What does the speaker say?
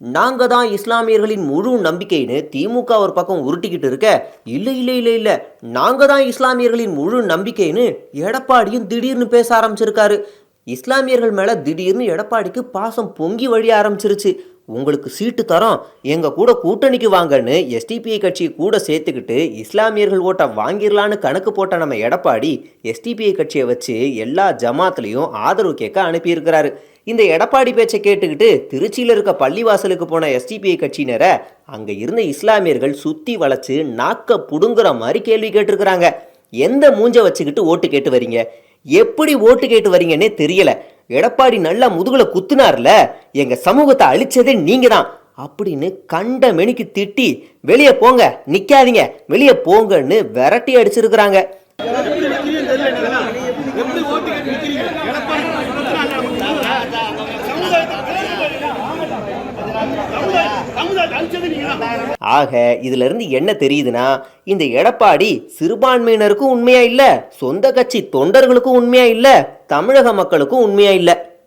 நாங்கள் தான் இஸ்லாமியர்களின் முழு நம்பிக்கைன்னு திமுக ஒரு பக்கம் உருட்டிக்கிட்டு இருக்க. இல்லை இல்லை இல்லை இல்லை. நாங்கள் தான் இஸ்லாமியர்களின் முழு நம்பிக்கைன்னு எடப்பாடியும் திடீர்னு பேச ஆரம்பிச்சிருக்காரு. இஸ்லாமியர்கள் மேலே திடீர்னு எடப்பாடிக்கு பாசம் பொங்கி வழிய ஆரம்பிச்சிருச்சு. உங்களுக்கு சீட்டு தரோம். எங்கள் கூட கூட்டணிக்கு வாங்கன்னு எஸ்டிபிஐ கட்சியை கூட சேர்த்துக்கிட்டு இஸ்லாமியர்கள் ஓட்டை வாங்கிடலான்னு கணக்கு போட்ட நம்ம எடப்பாடி எஸ்டிபிஐ கட்சியை வச்சு எல்லா ஜமாத்லையும் ஆதரவு கேட்க அனுப்பியிருக்கிறாரு. இந்த எடப்பாடி பேச்சை கேட்டுக்கிட்டு திருச்சியில் இருக்க பள்ளிவாசலுக்கு போன எஸ்டிபிஐ கட்சியினரை அங்கே இருந்த இஸ்லாமியர்கள் சுற்றி வளைச்சு நாக்க புடுங்குற மாதிரி கேள்வி கேட்டிருக்கிறாங்க. எந்த மூஞ்சை வச்சுக்கிட்டு ஓட்டு கேட்டு வரீங்க? எப்படி ஓட்டு கேட்டு வரீங்கன்னே தெரியல. எடப்பாடி நல்லா முதுகுல குத்துனார்ல எங்க சமூகத்தை அழிச்சதே நீங்க தான் அப்படின்னு கண்ட மெனிக்கு திட்டி வெளியே போங்க நிக்காதீங்க வெளியே போங்கன்னு விரட்டி அடிச்சிருக்கிறாங்க எப்படி ஓட்டு கேட்டு நிக்கிறீங்க எடப்பாடி சமுதாயத்தை அழிச்சது நீங்க தான் ஆக இதுல இருந்து என்ன தெரியுதுன்னா இந்த எடப்பாடி சிறுபான்மையினருக்கும் உண்மையா இல்ல சொந்த கட்சி தொண்டர்களுக்கும் உண்மையா இல்ல தமிழக மக்களுக்கும் உண்மையா இல்ல.